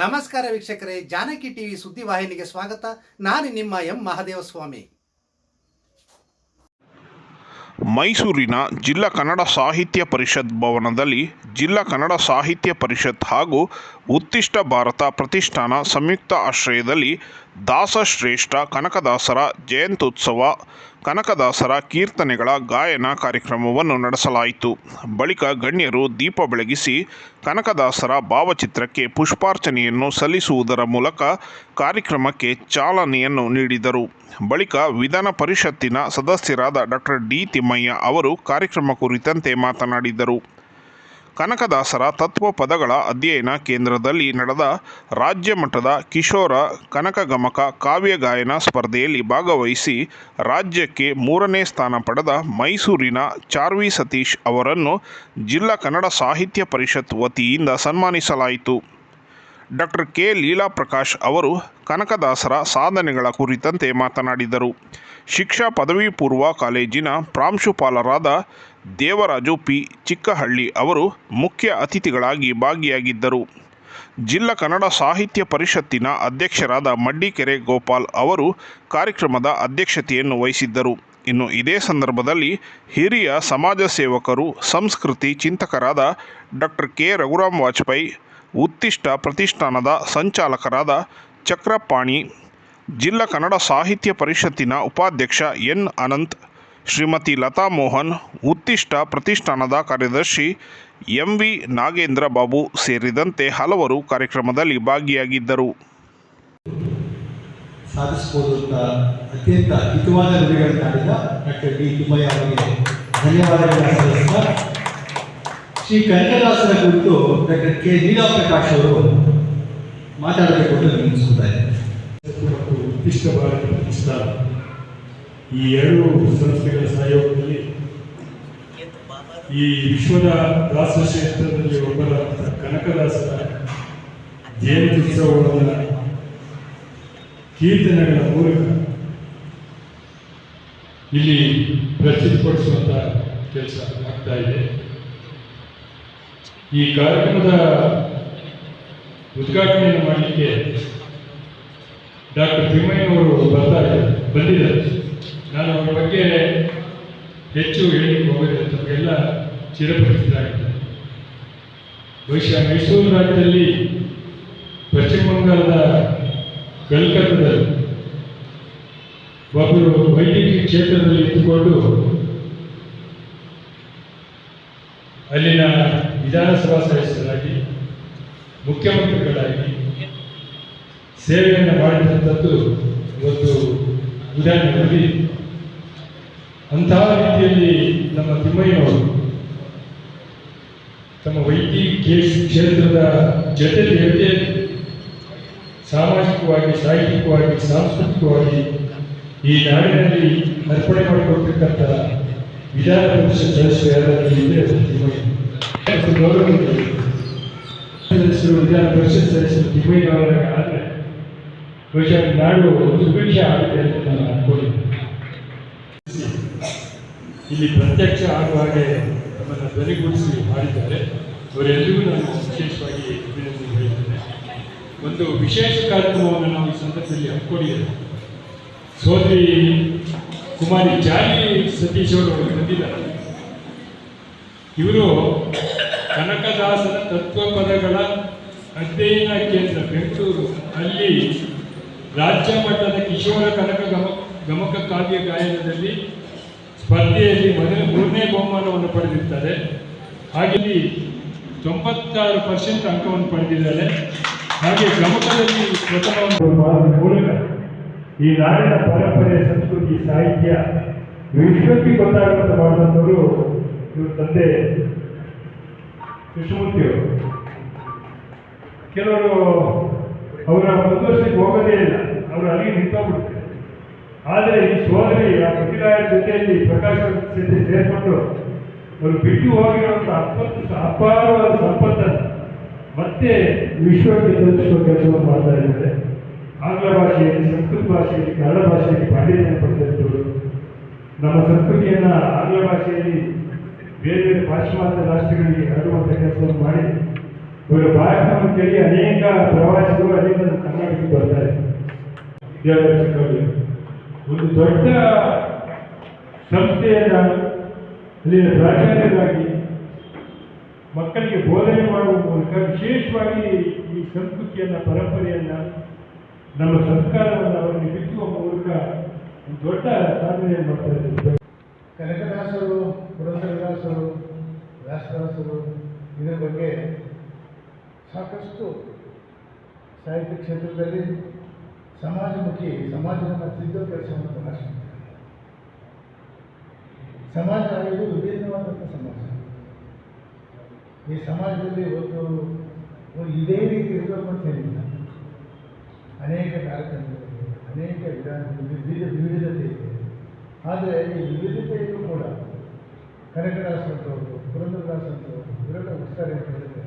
ನಮಸ್ಕಾರ ವೀಕ್ಷಕರೇ, ಜಾನಕಿ ಟಿವಿ ಸುದ್ದಿವಾಹಿನಿಗೆ ಸ್ವಾಗತ. ನಾನು ನಿಮ್ಮ ಎಂ ಮಹದೇವಸ್ವಾಮಿ. ಮೈಸೂರಿನ ಜಿಲ್ಲಾ ಕನ್ನಡ ಸಾಹಿತ್ಯ ಪರಿಷತ್ ಭವನದಲ್ಲಿ ಜಿಲ್ಲಾ ಕನ್ನಡ ಸಾಹಿತ್ಯ ಪರಿಷತ್ ಹಾಗೂ ಉತ್ತಿಷ್ಟ ಭಾರತ ಪ್ರತಿಷ್ಠಾನ ಸಂಯುಕ್ತ ಆಶ್ರಯದಲ್ಲಿ ದಾಸಶ್ರೇಷ್ಠ ಕನಕದಾಸರ ಜಯಂತ್ಯುತ್ಸವ ಕನಕದಾಸರ ಕೀರ್ತನೆಗಳ ಗಾಯನ ಕಾರ್ಯಕ್ರಮವನ್ನು ನಡೆಸಲಾಯಿತು. ಬಳಿಕ ಗಣ್ಯರು ದೀಪ ಬೆಳಗಿಸಿ ಕನಕದಾಸರ ಭಾವಚಿತ್ರಕ್ಕೆ ಪುಷ್ಪಾರ್ಚನೆಯನ್ನು ಸಲ್ಲಿಸುವುದರ ಮೂಲಕ ಕಾರ್ಯಕ್ರಮಕ್ಕೆ ಚಾಲನೆಯನ್ನು ನೀಡಿದರು. ಬಳಿಕ ವಿಧಾನ ಪರಿಷತ್ತಿನ ಸದಸ್ಯರಾದ ಡಾಕ್ಟರ್ ಡಿ ತಿಮ್ಮಯ್ಯ ಅವರು ಕಾರ್ಯಕ್ರಮ ಕುರಿತಂತೆ ಮಾತನಾಡಿದರು. ಕನಕದಾಸರ ತತ್ವ ಪದಗಳ ಅಧ್ಯಯನ ಕೇಂದ್ರದಲ್ಲಿ ನಡೆದ ರಾಜ್ಯ ಮಟ್ಟದ ಕಿಶೋರ ಕನಕಗಮಕ ಕಾವ್ಯ ಗಾಯನ ಸ್ಪರ್ಧೆಯಲ್ಲಿ ಭಾಗವಹಿಸಿ ರಾಜ್ಯಕ್ಕೆ ಮೂರನೇ ಸ್ಥಾನ ಪಡೆದ ಮೈಸೂರಿನ ಚಾರ್ವಿ ಸತೀಶ್ ಅವರನ್ನು ಜಿಲ್ಲಾ ಕನ್ನಡ ಸಾಹಿತ್ಯ ಪರಿಷತ್ ವತಿಯಿಂದ ಸನ್ಮಾನಿಸಲಾಯಿತು. Doctor K. ಲೀಲಾ ಪ್ರಕಾಶ್ ಅವರು ಕನಕದಾಸರ ಸಾಧನೆಗಳ ಕುರಿತಂತೆ ಮಾತನಾಡಿದರು. ಶಿಕ್ಷಾ ಪದವಿ ಪೂರ್ವ ಕಾಲೇಜಿನ ಪ್ರಾಂಶುಪಾಲರಾದ ದೇವರಾಜು ಪಿ. ಚಿಕ್ಕಹಳ್ಳಿ ಅವರು ಮುಖ್ಯ ಅತಿಥಿಗಳಾಗಿ ಭಾಗಿಯಾಗಿದ್ದರು. ಜಿಲ್ಲಾ ಕನ್ನಡ ಸಾಹಿತ್ಯ ಪರಿಷತ್ತಿನ ಅಧ್ಯಕ್ಷರಾದ ಮಡ್ಡಿಕೆರೆ ಗೋಪಾಲ್ ಅವರು ಕಾರ್ಯಕ್ರಮದ ಅಧ್ಯಕ್ಷತೆಯನ್ನು ವಹಿಸಿದ್ದರು. ಇನ್ನು ಇದೇ ಸಂದರ್ಭದಲ್ಲಿ ಹಿರಿಯ ಸಮಾಜ ಸೇವಕರು, ಸಂಸ್ಕೃತಿ ಚಿಂತಕರಾದ ಡಾಕ್ಟರ್ ಕೆ. ರಘುರಾಮ್ ವಾಜಪೇಯಿ ಉತ್ತಿಷ್ಟ ಪ್ರತಿಷ್ಠಾನದ ಸಂಚಾಲಕರಾದ ಚಕ್ರಪಾಣಿ, ಜಿಲ್ಲಾ ಕನ್ನಡ ಸಾಹಿತ್ಯ ಪರಿಷತ್ತಿನ ಉಪಾಧ್ಯಕ್ಷ ಎನ್. ಅನಂತ್, ಶ್ರೀಮತಿ ಲತಾ ಮೋಹನ್, ಉತ್ತಿಷ್ಟ ಪ್ರತಿಷ್ಠಾನದ ಕಾರ್ಯದರ್ಶಿ ಎಂ. ವಿ. ನಾಗೇಂದ್ರ ಬಾಬು ಸೇರಿದಂತೆ ಹಲವರು ಕಾರ್ಯಕ್ರಮದಲ್ಲಿ ಭಾಗಿಯಾಗಿದ್ದರು. ಸಾಧಿಸಬಹುದು ಅಂತ ಅತ್ಯಂತ ಹಿತವಾದ ಶ್ರೀ ಕನಕದಾಸರ ಕುರಿತು ಡಾಕ್ಟರ್ ಕೆ. ಲೀಲಾ ಪ್ರಕಾಶ್ ಅವರು ಮಾತಾಡಬೇಕು ಅಂತ ವಿನಿಸ್ಕೊತಾ ಇದ್ದಾರೆ. ಈ ಎರಡು ಸಂಸ್ಥೆಗಳ ಸಹಯೋಗದಲ್ಲಿ ಈ ವಿಶ್ವದ ದಾಸಕ್ಷೇತ್ರದಲ್ಲಿ ಒಬ್ಬರ ಕನಕದಾಸರ ಜಯಂತ್ಯುತ್ಸವವನ್ನು ಕೀರ್ತನೆಗಳ ಮೂಲಕ ಇಲ್ಲಿ ಪ್ರಸ್ತುತಪಡಿಸುವಂಥ ಕೆಲಸ ಆಗ್ತಾ ಇದೆ. ಈ ಕಾರ್ಯಕ್ರಮದ ಉದ್ಘಾಟನೆಯನ್ನು ಮಾಡಲಿಕ್ಕೆ ಡಾಕ್ಟರ್ ತಿಮ್ಮಯ್ಯನವರು ಬರ್ತಾರೆ ಬಂದಿದ್ದಾರೆ. ನಾನು ಅವರ ಬಗ್ಗೆ ಹೆಚ್ಚು ಹೇಳಲಿಕ್ಕೆ ಹೋಗೋದಿಲ್ಲ, ತಮಗೆಲ್ಲ ಚಿರಪರಿಚಿತರಾಗಿದ್ದಾರೆ. ಬಹುಶಃ ಮೈಸೂರು ರಾಜ್ಯದಲ್ಲಿ ಪಶ್ಚಿಮ ಬಂಗಾಳದ ಕಲ್ಕತ್ತಾದಲ್ಲಿ ಒಬ್ಬರು ವೈದ್ಯಕೀಯ ಕ್ಷೇತ್ರದಲ್ಲಿ ಇದ್ದುಕೊಂಡು ಅಲ್ಲಿನ ವಿಧಾನಸಭಾ ಸದಸ್ಯರಾಗಿ, ಮುಖ್ಯಮಂತ್ರಿಗಳಾಗಿ ಸೇವೆಯನ್ನು ಮಾಡಿದಂಥದ್ದು ಇವತ್ತು ಉದಾಹರಣೆಯಲ್ಲಿ ಅಂತಹ ರೀತಿಯಲ್ಲಿ ನಮ್ಮ ತಿಮ್ಮಯ್ಯನವರು ತಮ್ಮ ವೈದ್ಯಕೀಯ ಕ್ಷೇತ್ರದ ಜೊತೆ ಜೊತೆ ಸಾಮಾಜಿಕವಾಗಿ, ಸಾಹಿತ್ಯಿಕವಾಗಿ, ಸಾಂಸ್ಕೃತಿಕವಾಗಿ ಈ ನಾಡಿನಲ್ಲಿ ಅರ್ಪಣೆ ಮಾಡಿಕೊಟ್ಟಿರ್ತಕ್ಕಂಥ ವಿಧಾನ ಪರಿಷತ್ ಸದಸ್ಯರಾದ ತಿಮ್ಮಯ್ಯ. ಸದಸ್ಯರು ವಿಧಾನ ಪರಿಷತ್ ಸದಸ್ಯರು ಬಹುಶಃ ನಾಡು ಸುಭಿಕ್ಷ ಆಗುತ್ತೆ ಅಂತ ನಾನು ಅನ್ಕೊಂಡಿದ್ದೆ ಇಲ್ಲಿ ಪ್ರತ್ಯಕ್ಷ ಆಗುವ ಹಾಗೆ ನಮ್ಮನ್ನು ಧ್ವನಿಗೂಡಿಸಿ ಮಾಡಿದ್ದಾರೆ ಅವರೆಲ್ಲರಿಗೂ ನಾನು ವಿಶೇಷವಾಗಿ ಅಭಿನಂದನೆ ಹೇಳಿದ್ದೇನೆ ಒಂದು ವಿಶೇಷ ಕಾರ್ಯಕ್ರಮವನ್ನು ನಾವು ಈ ಸಂದರ್ಭದಲ್ಲಿ ಹಮ್ಮಿಕೊಂಡಿದ್ದೇವೆ ಸೋದರಿ ಕುಮಾರಿ ಜಾಲಿ ಸತೀಶ್ ಅವರು ಬಂದಿದ್ದಾರೆ ಇವರು ಕನಕದಾಸನ ತತ್ವಪದಗಳ ಅಧ್ಯಯನ ಕೇಂದ್ರ ಬೆಂಗಳೂರು. ಅಲ್ಲಿ ರಾಜ್ಯ ಮಟ್ಟದ ಕಿಶೋರ ಕನಕ ಗಮ, ಗಮಕ ಕಾವ್ಯ ಗಾಯನದಲ್ಲಿ ಸ್ಪರ್ಧೆಯಲ್ಲಿ ಮೊದಲ, ಮೂರನೇ ಬಹುಮಾನವನ್ನು ಪಡೆದಿರ್ತಾರೆ ಹಾಗೆ ತೊಂಬತ್ತಾರು ಪರ್ಸೆಂಟ್ ಅಂಕವನ್ನು ಪಡೆದಿದ್ದಾರೆ. ಹಾಗೆ ಗಮಕದಲ್ಲಿ ಮಾಡುವ ಮೂಲಕ ಈ ನಾಡಿನ ಪರಂಪರೆ, ಸಂಸ್ಕೃತಿ, ಸಾಹಿತ್ಯ ವಿಶ್ವಕ್ಕೆ ಗೊತ್ತಾಗುವಂತ ಮಾಡಿದಂಥವರು ಇವ್ರ ತಂದೆ ಕೃಷ್ಣಮೂರ್ತಿಯವರು ಕೆಲವರು ಅವರ ಸಂತೋಷಕ್ಕೆ ಹೋಗೋದೇ ಇಲ್ಲ. ಅವರು ಅಲ್ಲಿಗೆ ನಿಂತೋಗ್ಬಿಡ್ತಾರೆ ಆದರೆ ಈ ಸೋದರಿ ಆ ಪ್ರತಿರಾಯರ ಜೊತೆಯಲ್ಲಿ ಪ್ರಕಾಶ್ ಜೊತೆ ಸೇರಿಕೊಂಡು ಅವರು ಬಿಟ್ಟು ಹೋಗಿರುವಂಥ ಅಪ್ಪತ್ತು ಅಪಾರವಾದ ಸಂಪತ್ತನ್ನು ಮತ್ತೆ ವಿಶ್ವಕ್ಕೆ ತಲುಪಿಸುವ ಕೆಲಸವನ್ನು ಮಾಡ್ತಾ ಇದ್ದಾರೆ. ಆಂಗ್ಲ ಭಾಷೆಯಲ್ಲಿ, ಸಂಸ್ಕೃತ ಭಾಷೆಯಲ್ಲಿ, ಕನ್ನಡ ಭಾಷೆಯಲ್ಲಿ ಪಾಂಡಿತ್ಯ ಪಡೆದಿದ್ದವರು ನಮ್ಮ ಸಂಸ್ಕೃತಿಯನ್ನು ಆಂಗ್ಲ ಭಾಷೆಯಲ್ಲಿ ಬೇರೆ ಬೇರೆ ಪಾಶ್ಚಿಮಾತ್ಯ ರಾಷ್ಟ್ರಗಳಿಗೆ ಹರಡುವಂಥ ಕೆಲಸವನ್ನು ಮಾಡಿ, ಇವರ ಭಾಷಣವನ್ನು ಕೇಳಿ ಅನೇಕ ಪ್ರವಾಸಿಗರು ಅಲ್ಲಿಂದ ನಮ್ಮ ಕರ್ನಾಟಕಕ್ಕೆ ಬರ್ತಾರೆ. ವಿದ್ಯಾಭ್ಯಾಸಕ್ಕಾಗಿ ಒಂದು ದೊಡ್ಡ ಸಂಸ್ಥೆಯನ್ನ ಅಲ್ಲಿನ ಪ್ರಾಚಾರ್ಯರಾಗಿ ಮಕ್ಕಳಿಗೆ ಬೋಧನೆ ಮಾಡುವ ಮೂಲಕ ವಿಶೇಷವಾಗಿ ಈ ಸಂಸ್ಕೃತಿಯನ್ನ, ಪರಂಪರೆಯನ್ನ, ನಮ್ಮ ಸಂಸ್ಕಾರವನ್ನು ಅವರಿಗೆ ಬಿತ್ತುವ ಮೂಲಕ ದೊಡ್ಡ ಸಾಧನೆಯನ್ನು ಮಾಡ್ತಾ ಇದ್ದಾರೆ. ಕನಕದಾಸರು, ಪುರಂದರದಾಸರು, ವ್ಯಾಸದಾಸರು ಇದರ ಬಗ್ಗೆ ಸಾಕಷ್ಟು ಸಾಹಿತ್ಯ ಕ್ಷೇತ್ರದಲ್ಲಿ ಸಮಾಜಮುಖಿ ಸಮಾಜವನ್ನು ತಿದ್ದುವ ಕೆಲಸವನ್ನು ಪ್ರಕಾಶ ಮಾಡಿದ್ದಾರೆ. ಸಮಾಜ ಇದು ವಿಭಿನ್ನವಾದಂಥ ಸಮಾಜ. ಈ ಸಮಾಜದಲ್ಲಿ ಒಂದು ಇದೇ ರೀತಿ ಇರಬೇಕು ಅಂತ ಹೇಳಿಲ್ಲ ಅನೇಕ ಕಾರ್ಯಕ್ರಮಗಳಿವೆ ಅನೇಕ ವಿಧಾನಗಳು, ವಿವಿಧ ವಿವಿಧತೆ ಇದೆ. ಆದರೆ ಈ ವಿವಿಧತೆಯನ್ನು ಕೂಡ ಕನಕದಾಸ ಅಂತವರು ಪುರಂದರದಾಸ ಅಂತವರು ಇವರೆಲ್ಲ ಹುಡ್ತಾರೆ ಅಂತ ಹೇಳಿದರೆ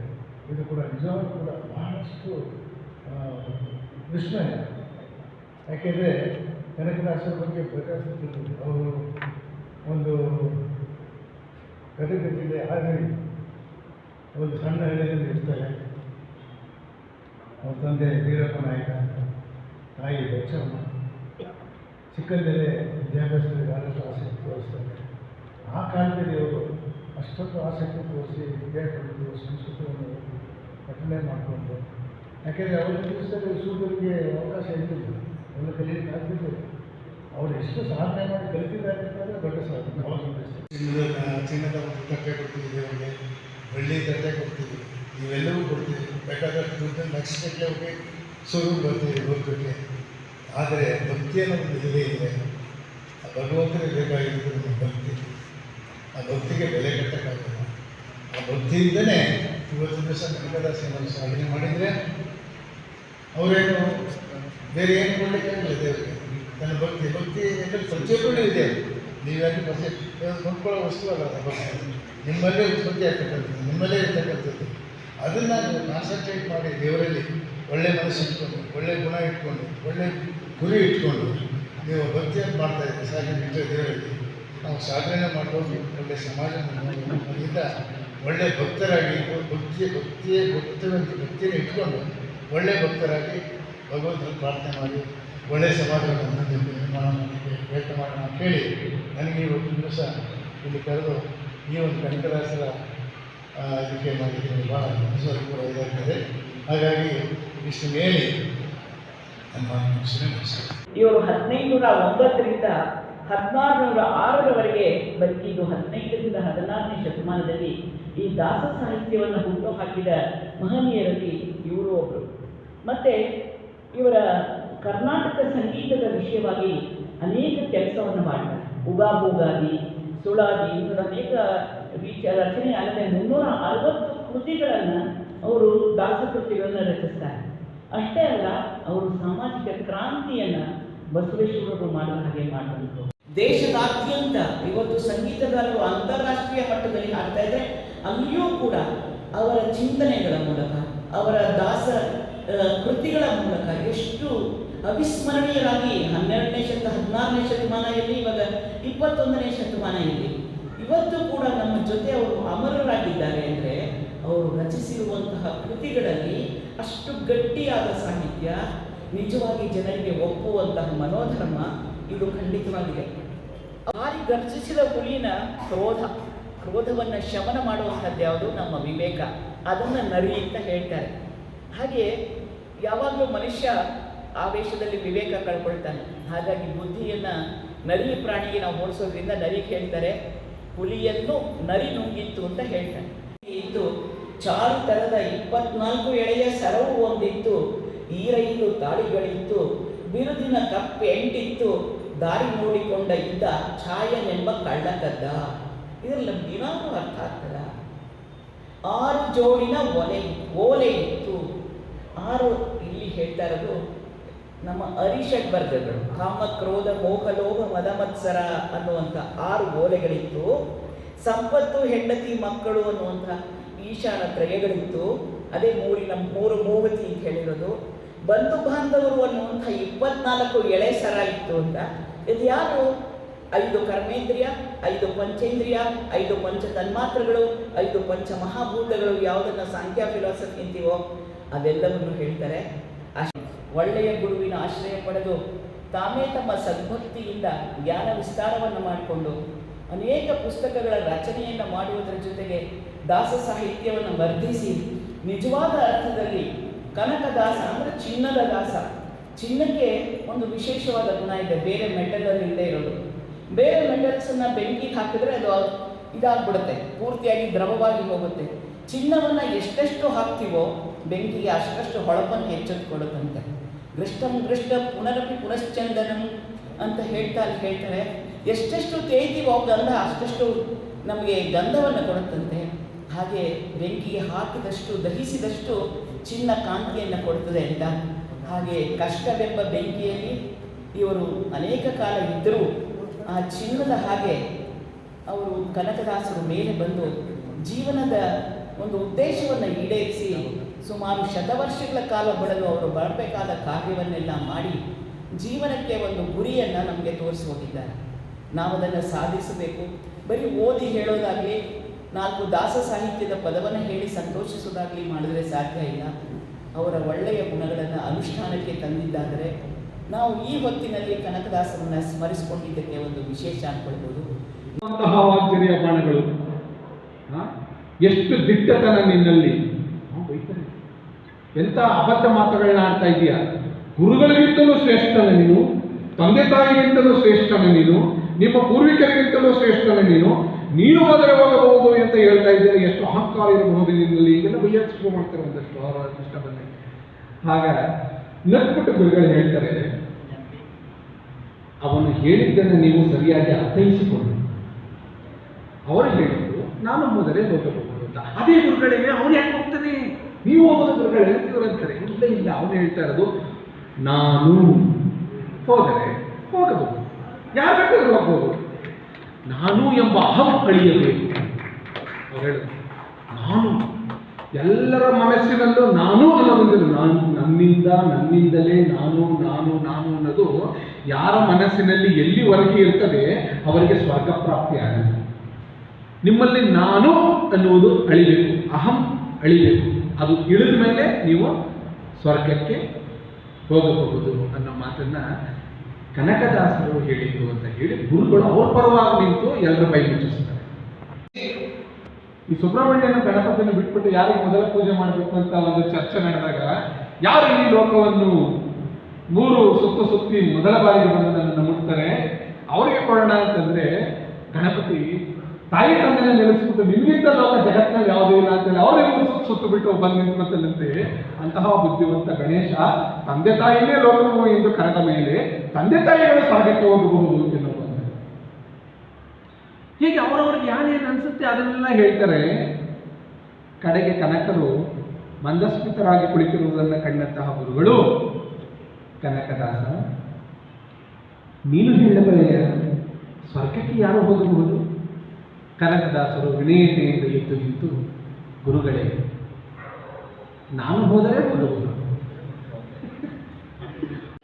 ಇದು ಕೂಡ ನಿಜವಾಗೂ ಕೂಡ ಬಹಳಷ್ಟು ವಿಸ್ಮಯ. ಯಾಕೆಂದರೆ ಕನಕದಾಸರ ಬಗ್ಗೆ ಬೇಕಾದಷ್ಟು ಅವರು ಒಂದು ಗದಗ ಹಾವೇರಿ ಒಂದು ಸಣ್ಣ ಹಳ್ಳಿಯಲ್ಲಿ ಇರ್ತಾರೆ. ಅವ್ರ ತಂದೆ ವೀರಪ್ಪ ನಾಯಕ, ತಾಯಿ ಬಚ್ಚಮ್ಮ ಚಿಕ್ಕಂದಲ್ಲೇ ವಿದ್ಯಾಭ್ಯಾಸದಲ್ಲಿ ಬಹಳಷ್ಟು ಆಸಕ್ತಿ ತೋರಿಸ್ತಾರೆ. ಆ ಕಾಲದಲ್ಲಿ ಅವರು ಅಷ್ಟೊಂದು ಆಸಕ್ತಿ ತೋರಿಸಿ ವಿದ್ಯಾರ್ಥಿಗಳು ಸಂಸ್ಕೃತವನ್ನು ಪಠನೆ ಮಾಡಿಕೊಂಡು ಯಾಕೆಂದರೆ ಅವರ ದಿವಸದಲ್ಲಿ ಸೂರ್ಯರಿಗೆ ಅವಕಾಶ ಇರಲಿಲ್ಲ. ಎಲ್ಲ ಕಲಿಯಲಿಕ್ಕೆ ಆಗ್ತಿದ್ದರು ಅವರು ಎಷ್ಟು ಸಾಧನೆ ಮಾಡಿ ಕಲಿತಿದ್ದಾರೆ ಅಂತಂದರೆ ದೊಡ್ಡ ಸಾಧನೆ ಚಿನ್ನದ ತಟ್ಟೆ ಕೊಡ್ತೀವಿ ದೇವರಿಗೆ. ಬೆಳ್ಳಿ ತಟ್ಟೆ ಕೊಡ್ತೀವಿ. ಇವೆಲ್ಲವೂ ಕೊಡ್ತೀವಿ ಬೇಕಾದಷ್ಟು ದುಡ್ಡು ಲಕ್ಷಗಟ್ಟಲೆ ಹೋಗಿ ಸೂರ್ಯ ಬರ್ತೀವಿ ಗೊತ್ತಿಗೆ ಆದರೆ ಭಕ್ತಿಯನ್ನು ಒಂದು ಇದೆ. ಆ ಭಗವಂತನಿಗೆ ಬೇಕಾಗಿರೋದು ಭಕ್ತಿ. ಆ ಭಕ್ತಿಗೆ ಬೆಲೆ ಕಟ್ಟಕ್ಕಾಗಲ್ಲ. ಆ ಭಕ್ತಿಯಿಂದನೇ ಇವತ್ತು ದಿವಸ ಕನಕದಾಸನನ್ನು ಸಾಧನೆ ಮಾಡಿದರೆ ಅವರೇನು ಬೇರೆ ಏನು ಕೊಡಲಿಕ್ಕಾಗಲ್ಲ ದೇವರಿಗೆ. ನನ್ನ ಭಕ್ತಿ ಭಕ್ತಿ ಯಾಕಂದರೆ ಪ್ರತಿಯೊಬ್ಬರು ಇದೆ. ನೀವ್ಯಾಕೆ ಬಸ್ ಕೊಂಡ್ಕೊಳ್ಳೋ ವಸ್ತು ಅಲ್ಲ ಭಕ್ತಿ. ನಿಮ್ಮಲ್ಲೇ ಉತ್ಪತ್ತಿ ಆಗ್ತಕ್ಕಂಥದ್ದು, ನಿಮ್ಮಲ್ಲೇ ಇರ್ತಕ್ಕಂಥದ್ದು. ಅದನ್ನು ನೀವು ಕಾನ್ಸಂಟ್ರೇಟ್ ಮಾಡಿ ದೇವರಲ್ಲಿ ಒಳ್ಳೆ ಮನಸ್ಸು ಇಟ್ಕೊಂಡು, ಒಳ್ಳೆ ಗುಣ ಇಟ್ಕೊಂಡು, ಒಳ್ಳೆ ಗುರಿ ಇಟ್ಕೊಂಡು ನೀವು ಭಕ್ತಿಯನ್ನು ಮಾಡ್ತಾ ಇದ್ದೀವಿ ಸಾಧನೆ ಬಿಟ್ಟು ದೇವರಲ್ಲಿ ನಾವು ಸಾಧನೆ ಮಾಡ್ಕೊಂಡು ಒಳ್ಳೆ ಸಮಾಜ ಅದರಿಂದ ಒಳ್ಳೆ ಭಕ್ತರಾಗಿ, ಭಕ್ತಿಯ, ಭಕ್ತಿಯೇ ಭಕ್ತವಂತ ಭಕ್ತಿಯನ್ನು ಇಟ್ಕೊಂಡು ಒಳ್ಳೆ ಭಕ್ತರಾಗಿ ಭಗವಂತನ ಪ್ರಾರ್ಥನೆ ಮಾಡಿ, ಒಳ್ಳೆ ಸಮಾಜವನ್ನು ನಿರ್ಮಾಣ ಮಾಡಲಿಕ್ಕೆ ಪ್ರಯತ್ನ ಮಾಡೋಣ ಹೇಳಿ ನನಗೆ ಇವತ್ತು ದಿವಸ ಇಲ್ಲಿ ಕರೆದು ಈ ಒಂದು ಕನಕದಾಸರ ಅದಕ್ಕೆ ಮಾಡಿದ್ದೀನಿ ಭಾಳ ಕೂಡ ಇದಾಗ್ತದೆ. ಹಾಗಾಗಿ ಇಷ್ಟು ಮೇಲೆ ನಮ್ಮ ಹದಿನೈದು ನೂರ ಒಂಬತ್ತರಿಂದ ಹದಿನಾರು ನೂರ ಆರರವರೆಗೆ ಬದುಕಿದ್ದು ಹದಿನೈದರಿಂದ ಹದಿನಾರನೇ ಶತಮಾನದಲ್ಲಿ ಈ ದಾಸ ಸಾಹಿತ್ಯವನ್ನು ಹುಟ್ಟು ಹಾಕಿದ ಮಹನೀಯರಲ್ಲಿ ಇವರು ಒಬ್ಬರು ಮತ್ತೆ ಇವರ ಕರ್ನಾಟಕ ಸಂಗೀತದ ವಿಷಯವಾಗಿ ಅನೇಕ ಕೆಲಸವನ್ನು ಮಾಡಿದ್ದಾರೆ. ಉಗಾಬುಗಾದಿ ಸುಳಾದಿ ಇವರ ಅನೇಕ ರೀತಿಯ ರಚನೆ ಅಲ್ಲದೆ ಮುನ್ನೂರ ಅರವತ್ತು ಕೃತಿಗಳನ್ನು ಅವರು ದಾಸ ಕೃತಿಗಳನ್ನು ರಚಿಸ್ತಾರೆ. ಅಷ್ಟೇ ಅಲ್ಲ, ಅವರು ಸಾಮಾಜಿಕ ಕ್ರಾಂತಿಯನ್ನು ಬಸವೇಶ್ವರರು ಮಾಡುವ ಹಾಗೆ ಮಾಡಬೇಕು ದೇಶದಾದ್ಯಂತ ಇವತ್ತು ಸಂಗೀತಗಾರರು ಅಂತಾರಾಷ್ಟ್ರೀಯ ಮಟ್ಟದಲ್ಲಿ ಹಾಡ್ತಾ ಇದ್ರೆ, ಅಲ್ಲಿಯೂ ಕೂಡ ಅವರ ಚಿಂತನೆಗಳ ಮೂಲಕ, ಅವರ ದಾಸ ಕೃತಿಗಳ ಮೂಲಕ ಎಷ್ಟು ಅವಿಸ್ಮರಣೀಯರಾಗಿ ಹನ್ನೆರಡನೇ ಶತ, ಹದಿನಾರನೇ ಶತಮಾನ ಇರಲಿ, ಇವಾಗ ಇಪ್ಪತ್ತೊಂದನೇ ಶತಮಾನ ಇರಲಿ, ಇವತ್ತು ಕೂಡ ನಮ್ಮ ಜೊತೆ ಅವರು ಅಮರರಾಗಿದ್ದಾರೆ ಅಂದರೆ, ಅವರು ರಚಿಸಿರುವಂತಹ ಕೃತಿಗಳಲ್ಲಿ ಅಷ್ಟು ಗಟ್ಟಿಯಾದ ಸಾಹಿತ್ಯ ನಿಜವಾಗಿ ಜನರಿಗೆ ಒಪ್ಪುವಂತಹ ಮನೋಧರ್ಮ ಇದು ಖಂಡಿತವಾಗಿದೆ. ಬಾರಿ ಗರ್ಜಿಸಿದ ಹುಲಿನ ಕ್ರೋಧ, ಕ್ರೋಧವನ್ನು ಶಮನ ಮಾಡುವಂಥದ್ದು ಯಾವುದು? ನಮ್ಮ ವಿವೇಕ. ಅದನ್ನು ನರಿ ಅಂತ ಹೇಳ್ತಾರೆ. ಹಾಗೆ ಯಾವಾಗಲೂ ಮನುಷ್ಯ ಆವೇಶದಲ್ಲಿ ವಿವೇಕ ಕಳ್ಕೊಳ್ತಾನೆ. ಹಾಗಾಗಿ ಬುದ್ಧಿಯನ್ನು ನರಿ ಪ್ರಾಣಿಗೆ ನಾವು ಹೋಲಿಸೋದ್ರಿಂದ ನರಿ ಹೇಳ್ತಾರೆ ಹುಲಿಯನ್ನು ನರಿ ನುಂಗಿತ್ತು ಅಂತ ಹೇಳ್ತಾರೆ. ಇತ್ತು ಚಾರು ತರದ ಇಪ್ಪತ್ನಾಲ್ಕು ಎಳೆಯ ಸರವು ಒಂದಿತ್ತು. ಈರೈದು ತಾಳಿಗಳಿತ್ತು. ಬಿರುದಿನ ಕಪ್ಪೆ ಎಂಟಿತ್ತು. ದಾರಿ ನೋಡಿಕೊಂಡ ಇದ್ದ ಛಾಯನೆಂಬ ಕಳ್ಳಕದ್ದ. ಇದರಲ್ಲಿ ಏನಾದರೂ ಅರ್ಥ ಆಗ್ತದ? ಆರು ಜೋಡಿನ ಒಲೆ, ಓಲೆ ಇತ್ತು. ಆರು ಇಲ್ಲಿ ಹೇಳ್ತಾ ಇರೋದು ನಮ್ಮ ಅರಿಷಡ್ವರ್ಗಗಳು. ಕಾಮ ಕ್ರೋಧ ಮೋಹ ಲೋಭ ಮದ ಮತ್ಸರ ಅನ್ನುವಂಥ ಆರು ಓಲೆಗಳಿತ್ತು. ಸಂಪತ್ತು, ಹೆಂಡತಿ, ಮಕ್ಕಳು ಅನ್ನುವಂಥ ಈಶಾನ ತ್ರಯಗಳಿತ್ತು. ಅದೇ ಮೂರಿನ ಮೂರು ಮೂವತಿ ಅಂತ ಹೇಳಿರೋದು. ಬಂಧು ಬಾಂಧವರು ಅನ್ನುವಂಥ ಇಪ್ಪತ್ನಾಲ್ಕು ಎಳೆ ಸರ ಇತ್ತು ಅಂತ. ಇದು ಯಾರು? ಐದು ಕರ್ಮೇಂದ್ರಿಯ, ಐದು ಪಂಚೇಂದ್ರಿಯ, ಐದು ಪಂಚ ತನ್ಮಾತ್ರಗಳು, ಐದು ಪಂಚ ಮಹಾಭೂತಗಳು. ಯಾವುದನ್ನು ಸಾಂಖ್ಯ, ಫಿಲಾಸಫಿ ಅಂತೀವೋ ಅದೆಲ್ಲವನ್ನು ಹೇಳ್ತಾರೆ. ಒಳ್ಳೆಯ ಗುರುವಿನ ಆಶ್ರಯ ಪಡೆದು ತಾಮೇ ತಮ್ಮ ಸದ್ಭಕ್ತಿಯಿಂದ ಜ್ಞಾನ ವಿಸ್ತಾರವನ್ನು ಮಾಡಿಕೊಂಡು ಅನೇಕ ಪುಸ್ತಕಗಳ ರಚನೆಯನ್ನು ಮಾಡುವುದರ ಜೊತೆಗೆ ದಾಸ ಸಾಹಿತ್ಯವನ್ನು ವರ್ಧಿಸಿ ನಿಜವಾದ ಅರ್ಥದಲ್ಲಿ ಕನಕದಾಸ ಅಂದರೆ ಚಿನ್ನದ ದಾಸ. ಚಿನ್ನಕ್ಕೆ ಒಂದು ವಿಶೇಷವಾದ ಗುಣ ಇದೆ, ಬೇರೆ ಮೆಟಲಲ್ಲಿ ಇಲ್ಲದೆ ಇರೋದು. ಬೇರೆ ಮೆಟಲ್ಸನ್ನು ಬೆಂಕಿಗೆ ಹಾಕಿದ್ರೆ ಅದು ಇದಾಗ್ಬಿಡುತ್ತೆ, ಪೂರ್ತಿಯಾಗಿ ದ್ರವವಾಗಿ ಹೋಗುತ್ತೆ. ಚಿನ್ನವನ್ನು ಎಷ್ಟೆಷ್ಟು ಹಾಕ್ತೀವೋ, ಬೆಂಕಿಗೆ ಅಷ್ಟಷ್ಟು ಹೊಳಪನ್ನು ಹೆಚ್ಚೆತ್ತು ಕೊಡುತ್ತಂತೆ ಗೃಷ್ಟಂ ಗೃಷ್ಟ ಪುನರಪಿ ಪುನಶ್ಚಂದನಂ ಅಂತ ಹೇಳ್ತಾ ಹೇಳ್ತಾರೆ. ಎಷ್ಟೆಷ್ಟು ತೇಯ್ತೀವೋ ಗಂಧ ಅಷ್ಟಷ್ಟು ನಮಗೆ ಗಂಧವನ್ನು ಕೊಡುತ್ತಂತೆ. ಹಾಗೆ ಬೆಂಕಿಗೆ ಹಾಕಿದಷ್ಟು, ದಹಿಸಿದಷ್ಟು ಚಿನ್ನ ಕಾಂತಿಯನ್ನು ಕೊಡುತ್ತದೆ ಅಂತ. ಹಾಗೆ ಕಷ್ಟವೆಂಬ ಬೆಂಕಿಯಲ್ಲಿ ಇವರು ಅನೇಕ ಕಾಲ ಇದ್ದರೂ ಆ ಚಿನ್ನದ ಹಾಗೆ ಅವರು ಕನಕದಾಸರು ಮೇಲೆ ಬಂದು ಜೀವನದ ಒಂದು ಉದ್ದೇಶವನ್ನು ಈಡೇರಿಸಿ ಸುಮಾರು ಶತವರ್ಷಗಳ ಕಾಲ ಬಳಲು ಅವರು ಬರಬೇಕಾದ ಕಾರ್ಯವನ್ನೆಲ್ಲ ಮಾಡಿ ಜೀವನಕ್ಕೆ ಒಂದು ಗುರಿಯನ್ನು ನಮಗೆ ತೋರಿಸಿ ಹೋಗಿದ್ದಾರೆ. ನಾವು ಅದನ್ನು ಸಾಧಿಸಬೇಕು. ಬರೀ ಓದಿ ಹೇಳೋದಾಗಲಿ ನಾಲ್ಕು ದಾಸ ಸಾಹಿತ್ಯದ ಪದವನ್ನು ಹೇಳಿ ಸಂತೋಷಿಸೋದಾಗಲಿ ಮಾಡಿದರೆ ಸಾಧ್ಯ ಇಲ್ಲ. ಅವರ ಒಳ್ಳೆಯ ಗುಣಗಳನ್ನು ಅನುಷ್ಠಾನಕ್ಕೆ ತಂದಿದ್ದಾದರೆ ನಾವು ಈ ಹೊತ್ತಿನಲ್ಲಿ ಕನಕದಾಸರನ್ನು ಸ್ಮರಿಸಿಕೊಂಡಿದ್ದಕ್ಕೆ ಒಂದು ವಿಶೇಷ ಅನ್ಕೊಳ್ಬೋದು. ಬಾಣಗಳು? ಎಷ್ಟು ದಿಟ್ಟತನ ನಿನ್ನಲ್ಲಿ. ಎಂಥ ಅಬದ್ಧ ಮಾತುಗಳನ್ನ ಆಡ್ತಾ ಇದೀಯ ಗುರುಗಳಿಗಿಂತಲೂ ಶ್ರೇಷ್ಠನ ನೀನು, ತಂದೆ ತಾಯಿಗಿಂತಲೂ ಶ್ರೇಷ್ಠನ ನೀನು, ನಿಮ್ಮ ಪೂರ್ವಿಕರಿಗಿಂತಲೂ ಶ್ರೇಷ್ಠನ ನೀನು ನೀನು ಮೊದಲೇ ಹೋಗಬಹುದು ಅಂತ ಹೇಳ್ತಾ ಇದ್ದೇನೆ. ಎಷ್ಟು ಅಹಂಕಾರ ಇರಬಹುದು ನಿನ್ನಲ್ಲಿ ಇದೆಲ್ಲ ಬೈಯಕ್ಕೆ ಶುರು ಮಾಡ್ತಾರೆ ಒಂದಷ್ಟು ಅವರ ಬಂದಿದೆ ಆಗ ನಕ್ಬಿಟ್ಟು ಗುರುಗಳು ಹೇಳ್ತಾರೆ, ಅವನು ಹೇಳಿದ್ದನ್ನು ನೀವು ಸರಿಯಾಗಿ ಅರ್ಥೈಸಿಕೊಂಡು ಅವರು ಹೇಳಿದ್ದು, ನಾನು ಮೊದಲೇ ಹೋಗಬಹುದು ಅಂತ. ಅದೇ ಗುರುಗಳಿಗೆ ಅವನು ಯಾಕೆ ಹೋಗ್ತಾನೆ? ನೀವು ಹೋಗೋದು ಗುರುಗಳೇ ಅಂತಿದ್ರು ಅಂತಾರೆ. ಇಲ್ಲ ಇಲ್ಲ, ಅವನು ಹೇಳ್ತಾ ಇರೋದು, ನಾನು ಹೋದರೆ ಹೋಗಬಹುದು. ಯಾರು ಬೇಕಾದ್ರೂ ಹೋಗ್ಬೋದು. ನಾನು ಎಂಬ ಅಹಂ ಅಳಿಯಬೇಕು ನಾನು, ಎಲ್ಲರ ಮನಸ್ಸಿನಲ್ಲೂ ನಾನು ಅನ್ನೋದೊಂದಿಲ್ಲ ನಾನು, ನನ್ನಿಂದ, ನನ್ನಿಂದಲೇ ನಾನು ನಾನು ನಾನು ಅನ್ನೋದು ಯಾರ ಮನಸ್ಸಿನಲ್ಲಿ ಎಲ್ಲಿವರೆಗೆ ಇರ್ತದೆ ಅವರಿಗೆ ಸ್ವರ್ಗ ಪ್ರಾಪ್ತಿ ಆಗಲ್ಲ. ನಿಮ್ಮಲ್ಲಿ ನಾನು ಅನ್ನುವುದು ಅಳಿಬೇಕು. ಅಹಂ ಅಳಿಬೇಕು. ಅದು ಇಳಿದ ಮೇಲೆ ನೀವು ಸ್ವರ್ಗಕ್ಕೆ ಹೋಗಬಹುದು ಅನ್ನೋ ಮಾತನ್ನ ಕನಕದಾಸರು ಹೇಳಿದ್ರು ಅಂತ ಹೇಳಿ ಗುರುಗಳು ಅವ್ರ ಪರವಾಗಿ ನಿಂತು ಎಲ್ಲರ ಬೈ ಮುಚ್ಚಿಸ್ತಾರೆ. ಈ ಸುಬ್ರಹ್ಮಣ್ಯನ ಗಣಪತಿಯನ್ನು ಬಿಟ್ಬಿಟ್ಟು ಯಾರಿಗೆ ಮೊದಲ ಪೂಜೆ ಮಾಡಬೇಕು ಅಂತ ಒಂದು ಚರ್ಚೆ ನಡೆದಾಗ ಯಾರು ಈ ಲೋಕವನ್ನು ಮೂರು ಸುತ್ತು ಸುತ್ತಿ ಮೊದಲ ಬಾರಿಗೆ ಬಂದು ನನ್ನನ್ನು ಮುಟ್ತಾರೆ? ಅವರಿಗೆ ಕೊಡೋಣ ಅಂತಂದ್ರೆ ಗಣಪತಿ ತಾಯಿ ತಂದೆನ ನೆಲೆಸ್ಬಿಟ್ಟು ನಿಮ್ಮಿಂದ ಲೋಕ ಜಗತ್ತಿನಲ್ಲಿ ಯಾವುದೂ ಇಲ್ಲ ಅಂತೇಳಿ ಸುತ್ತು ಸುತ್ತು ಬಿಟ್ಟು ಬಂದು ನಿಂತ್ಕೊಂತಂತೆ ಅಂತಹ ಬುದ್ಧಿವಂತ ಗಣೇಶ ತಂದೆ ತಾಯಿಯೇ ಲೋಕವು ಎಂದು ಕರೆದ ಮೇಲೆ ತಂದೆ ತಾಯಿಗಳು ಸ್ವರ್ಗಕ್ಕೆ ಹೋಗಬಹುದು ಎನ್ನುವ ಹೀಗೆ ಅವರವ್ರಿಗೆ ಯಾರೇನು ಅನ್ಸುತ್ತೆ ಅದನ್ನೆಲ್ಲ ಹೇಳ್ತಾರೆ. ಕಡೆಗೆ ಕನಕರು ಮಂದಸ್ಮಿತರಾಗಿ ಕುಳಿತಿರುವುದನ್ನು ಕಂಡಂತಹ ಗುರುಗಳು, ಕನಕದಾಸ, ನೀನು ಹೇಳಬಲ್ಲ ಸ್ವರ್ಗಕ್ಕೆ ಯಾರು ಹೋಗಬಹುದು? ಕನಕದಾಸರು ವಿನಯತೆಯಿಂದ ಎದ್ದು ನಿಂತು, ಗುರುಗಳೇ ನಾನು ಹೋದರೆ ಹೋಗಬಹುದು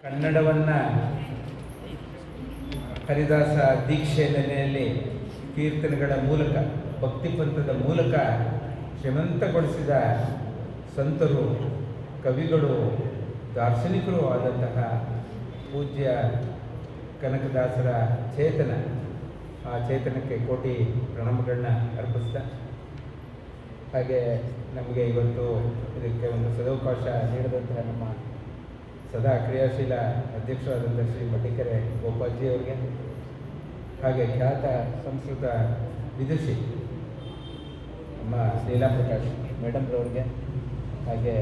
ಕನ್ನಡವನ್ನು ಹರಿದಾಸ ದೀಕ್ಷೆ ನೆಲೆಯಲ್ಲಿ ಕೀರ್ತನೆಗಳ ಮೂಲಕ, ಭಕ್ತಿ ಪಂಥದ ಮೂಲಕ ಶ್ರೀಮಂತಗೊಳಿಸಿದ ಸಂತರು, ಕವಿಗಳು, ದಾರ್ಶನಿಕರು ಆದಂತಹ ಪೂಜ್ಯ ಕನಕದಾಸರ ಚೇತನ. ಆ ಚೇತನಕ್ಕೆ ಕೋಟಿ ಪ್ರಣಾಮಗಳನ್ನ ಅರ್ಪಿಸ್ತಾ. ಹಾಗೆ ನಮಗೆ ಇವತ್ತು ಇದಕ್ಕೆ ಒಂದು ಸದವಕಾಶ ನೀಡಿದಂತಹ ನಮ್ಮ ಸದಾ ಕ್ರಿಯಾಶೀಲ ಅಧ್ಯಕ್ಷರಾದಂಥ ಶ್ರೀ ಮಡ್ಡಿಕೆರೆ ಗೋಪಾಲ್ಜಿ ಅವರಿಗೆ ಹಾಗೆ ಖ್ಯಾತ ಸಂಸ್ಕೃತ ವಿದುಷಿ ನಮ್ಮ ಲೀಲಾ ಪ್ರಕಾಶ್ ಮೇಡಮ್ರವ್ರಿಗೆ, ಹಾಗೆ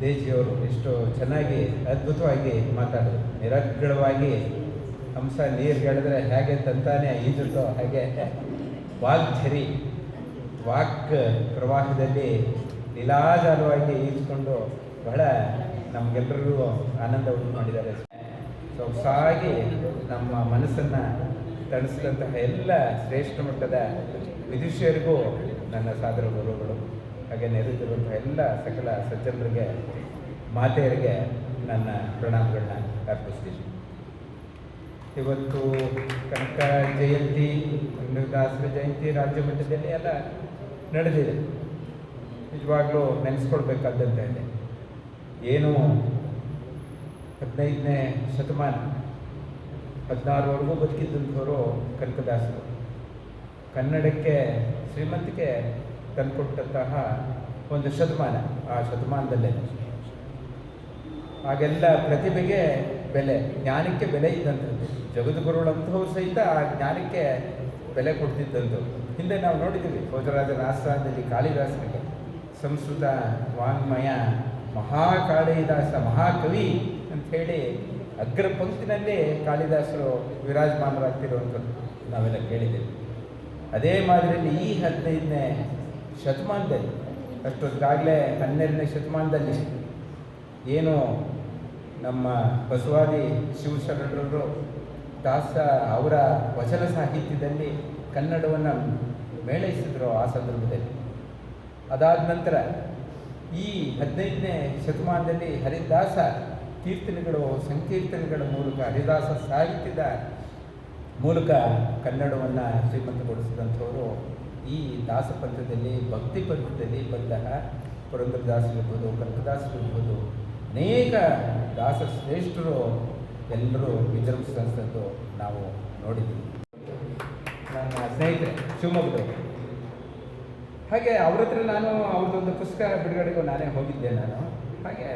ದೇಜಿಯವರು ಎಷ್ಟು ಚೆನ್ನಾಗಿ ಅದ್ಭುತವಾಗಿ ಮಾತಾಡಿದರು, ನಿರರ್ಗಳವಾಗಿ ಹಂಸ ನೀರು ಹೇಳಿದ್ರೆ ಹೇಗೆ ತಂತಾನೆ ಈಜುತ್ತೋ ಹಾಗೆ ವಾಗ್ಝರಿ ವಾಕ್ ಪ್ರವಾಹದಲ್ಲಿ ಲೀಲಾಜಾಲವಾಗಿ ಈಜ್ಕೊಂಡು ಬಹಳ ನಮಗೆಲ್ಲರಿಗೂ ಆನಂದ ಉಂಟು ಮಾಡಿದ್ದಾರೆ ಸೊಗಸಾಗಿ ನಮ್ಮ ಮನಸ್ಸನ್ನು ತಣಿಸಿದಂತಹ ಎಲ್ಲ ಶ್ರೇಷ್ಠ ಮಟ್ಟದ ವಿದುಷಿಯರಿಗೂ ನನ್ನ ಸಾದರ ಗುರುಗಳು ಹಾಗೆ ನೆರೆದಿರುವಂತಹ ಎಲ್ಲ ಸಕಲ ಸಜ್ಜನರಿಗೆ, ಮಾತೆಯರಿಗೆ ನನ್ನ ಪ್ರಣಾಮಗಳನ್ನ ಅರ್ಪಿಸ್ತೀನಿ. ಇವತ್ತು ಕನಕ ಜಯಂತಿ ದಾಸರ ಜಯಂತಿ ರಾಜ್ಯ ಮಟ್ಟದಲ್ಲಿ ಎಲ್ಲ ನಡೆದಿದೆ. ನಿಜವಾಗ್ಲೂ ನೆನೆಸ್ಕೊಳ್ಬೇಕಾದಂತ ಇದೆ. ಏನು ಹದಿನೈದನೇ ಶತಮಾನ, ಹದಿನಾರುವರೆಗೂ ಬದುಕಿದ್ದಂಥವರು ಕನಕದಾಸರು. ಕನ್ನಡಕ್ಕೆ, ಶ್ರೀಮಂತಿಕೆ ತಂದುಕೊಟ್ಟಂತಹ ಒಂದು ಶತಮಾನ ಆ ಶತಮಾನದಲ್ಲೇ. ಹಾಗೆಲ್ಲ ಪ್ರತಿಭೆಗೆ ಬೆಲೆ, ಜ್ಞಾನಕ್ಕೆ ಬೆಲೆ ಇದ್ದಂಥದ್ದು. ಜಗದ್ಗುರುಗಳಂಥವ್ರು ಸಹಿತ ಆ ಜ್ಞಾನಕ್ಕೆ ಬೆಲೆ ಕೊಡ್ತಿದ್ದಂಥದ್ದು. ಹಿಂದೆ ನಾವು ನೋಡಿದ್ದೀವಿ, ಭೋಜರಾಜನ ಆಸ್ಥಾನದಲ್ಲಿ ಕಾಳಿದಾಸನಿಗೆ, ಸಂಸ್ಕೃತ ವಾಂಗ್ಮಯ ಮಹಾಕಾಳಿದಾಸ, ಮಹಾಕವಿ ಅಂಥೇಳಿ ಅಗ್ರ ಪಂಕ್ತಿನಲ್ಲಿ ಕಾಳಿದಾಸರು ವಿರಾಜಮಾನರಾಗ್ತಿರುವಂಥದ್ದು ನಾವೆಲ್ಲ ಕೇಳಿದ್ದೇವೆ. ಅದೇ ಮಾದರಿಯಲ್ಲಿ ಈ ಹದಿನೈದನೇ ಶತಮಾನದಲ್ಲಿ, ಅಷ್ಟೊತ್ತಾಗಲೇ ಹನ್ನೆರಡನೇ ಶತಮಾನದಲ್ಲಿ ಏನು ನಮ್ಮ ಬಸವಾದಿ ಶಿವಶರಣರು ದಾಸ ಅವರ ವಚನ ಸಾಹಿತ್ಯದಲ್ಲಿ ಕನ್ನಡವನ್ನು ಮೇಳೈಸಿದ್ರು ಆ ಸಂದರ್ಭದಲ್ಲಿ. ಅದಾದ ನಂತರ ಈ ಹದಿನೈದನೇ ಶತಮಾನದಲ್ಲಿ ಹರಿದಾಸ ಕೀರ್ತನೆಗಳು, ಸಂಕೀರ್ತನೆಗಳ ಮೂಲಕ, ಹರಿದಾಸ ಸಾಹಿತ್ಯದ ಮೂಲಕ ಕನ್ನಡವನ್ನು ಶ್ರೀಮಂತಗೊಳಿಸಿದಂಥವರು ಈ ದಾಸ ಪಂಥದಲ್ಲಿ, ಭಕ್ತಿ ಪಂಥದಲ್ಲಿ ಇರ್ಬೋದು ಪುರಂದರದಾಸರಿರ್ಬೋದು ಕನಕದಾಸರಿರ್ಬೋದು ಅನೇಕ ದಾಸ ಶ್ರೇಷ್ಠರು ಎಲ್ಲರೂ ವಿಜೃಂಭಿಸಿದಂಥದ್ದು ನಾವು ನೋಡಿದ್ದೀವಿ ನನ್ನ ಸ್ನೇಹಿತರೆ, ಶಿವಮೊಗ್ಗದವರು. ಹಾಗೆ ಅವ್ರ ಹತ್ರ ನಾನು ಅವ್ರದ್ದೊಂದು ಪುಸ್ತಕ ಬಿಡುಗಡೆಗೂ ನಾನೇ ಹೋಗಿದ್ದೆ ನಾನು. ಹಾಗೆ